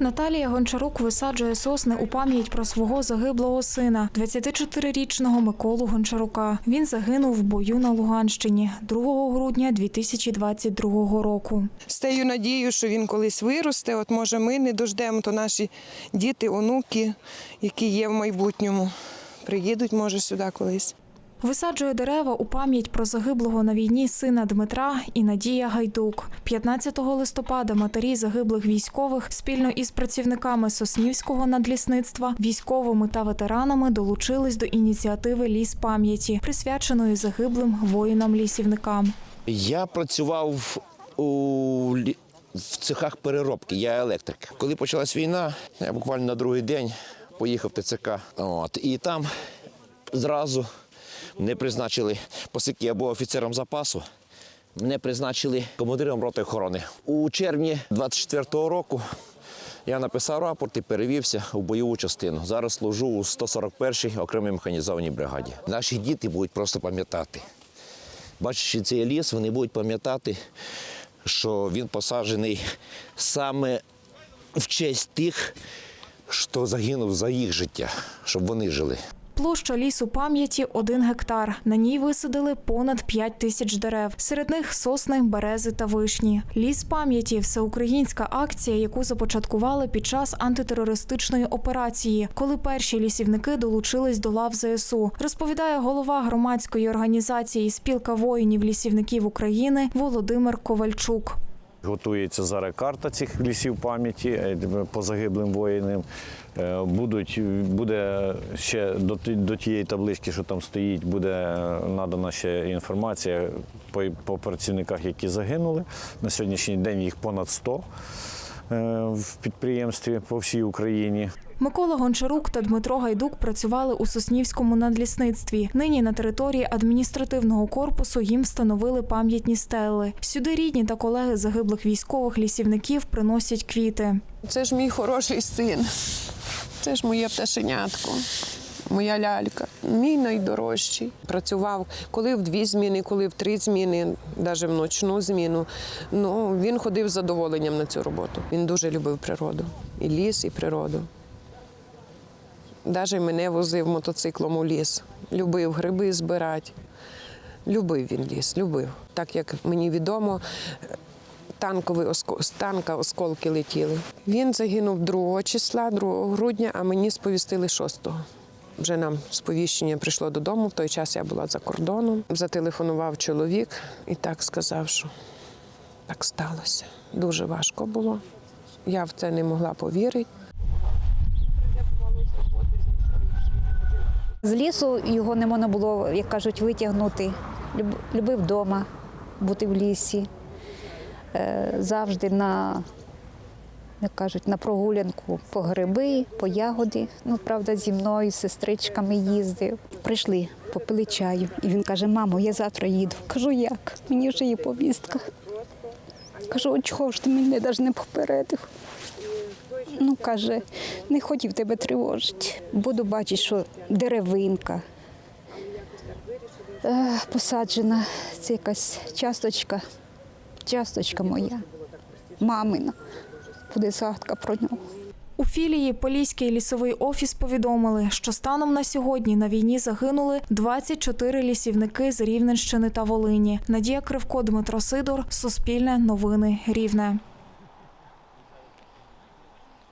Наталія Гончарук висаджує сосни у пам'ять про свого загиблого сина, 24-річного Миколу Гончарука. Він загинув в бою на Луганщині 2 грудня 2022 року. З тією надією, що він колись виросте. От може ми не дождемо, то наші діти, онуки, які є в майбутньому, приїдуть, може, сюди колись. Висаджує дерева у пам'ять про загиблого на війні сина Дмитра і Надія Гайдук. 15 листопада матері загиблих військових спільно із працівниками Соснівського надлісництва, військовими та ветеранами долучились до ініціативи Ліс пам'яті, присвяченої загиблим воїнам-лісівникам. Я працював у в цехах переробки, я електрик. Коли почалась війна, я буквально на другий день поїхав в ТЦК. От, і там зразу мене призначили, я був офіцером запасу, мене призначили командиром роти охорони. У червні 24-го року я написав рапорт і перевівся у бойову частину. Зараз служу у 141-й окремій механізованій бригаді. Наші діти будуть просто пам'ятати. Бачачи цей ліс, вони будуть пам'ятати, що він посаджений саме в честь тих, хто загинув за їх життя, щоб вони жили. Площа лісу пам'яті – один гектар. На ній висадили понад 5 тисяч дерев. Серед них сосни, берези та вишні. Ліс пам'яті – всеукраїнська акція, яку започаткували під час антитерористичної операції, коли перші лісівники долучились до лав ЗСУ. Розповідає голова громадської організації Спілка воїнів-лісівників України Володимир Ковальчук. Готується зараз карта цих лісів пам'яті е, по загиблим воїнам. Е, Будуть, буде ще до, до тієї таблички, що там стоїть, буде е, надана ще інформація по, по працівниках, які загинули. На сьогоднішній день їх понад 100 е, в підприємстві по всій Україні. Микола Гончарук та Дмитро Гайдук працювали у Соснівському надлісництві. Нині на території адміністративного корпусу їм встановили пам'ятні стели. Сюди рідні та колеги загиблих військових лісівників приносять квіти. Це ж мій хороший син. Це ж моє пташенятко, моя лялька, мій найдорожчий. Працював коли в дві зміни, коли в три зміни, навіть в ночну зміну. Ну, він ходив з задоволенням на цю роботу. Він дуже любив природу. І ліс, і природу. Навіть мене возив мотоциклом у ліс. Любив гриби збирати. Любив він ліс, любив. Так як мені відомо, танкові оско- з танка осколки летіли. Він загинув 2 числа, 2 грудня, а мені сповістили 6-го. Вже нам сповіщення прийшло додому. В той час я була за кордоном. Зателефонував чоловік і так сказав, що так сталося. Дуже важко було. Я в це не могла повірити. З лісу його не можна було, як кажуть, витягнути. Любив вдома бути в лісі. Е, Завжди на, як кажуть, на прогулянку по гриби, по ягоди. Ну, правда, зі мною, з сестричками їздив. Прийшли, попили чаю. І він каже: мамо, я завтра їду. Кажу, як? Мені вже є повістка. Кажу, от чого ж ти мене навіть не попередив? Ну, каже, не хотів тебе тривожити. Буду бачити, що деревинка е, посаджена. Це якась часточка, часточка моя, мамина. Буде згадка про нього. У філії Поліський лісовий офіс повідомили, що станом на сьогодні на війні загинули 24 лісівники з Рівненщини та Волині. Надія Кривко, Дмитро Сидор, Суспільне новини Рівне.